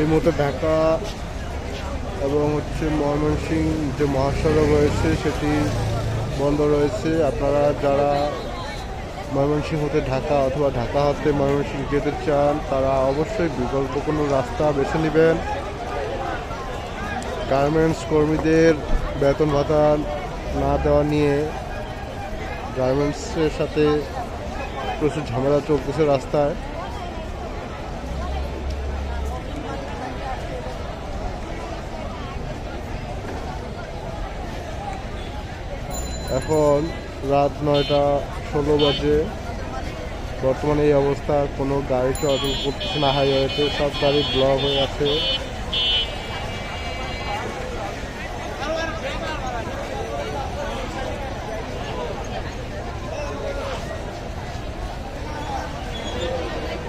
এই মুহূর্তে ঢাকা এবং হচ্ছে ময়মনসিংহ যে মহাসড়ক রয়েছে, সেটি বন্ধ রয়েছে। আপনারা যারা ময়মনসিংহ হতে ঢাকা অথবা ঢাকা হতে ময়মনসিংহ যেতে চান, তারা অবশ্যই বিকল্প কোনো রাস্তা বেছে নেবেন। গার্মেন্টস কর্মীদের বেতন ভাতা না দেওয়া নিয়ে গার্মেন্টসের সাথে প্রচুর ঝামেলা চলতেছে রাস্তায়। এখন রাত নয়টা ষোলো বাজে। বর্তমানে এই অবস্থা, কোনো গাড়ি চলাচল করতেছে না হাইওয়েতে সব গাড়ি ব্লক হয়ে আছে।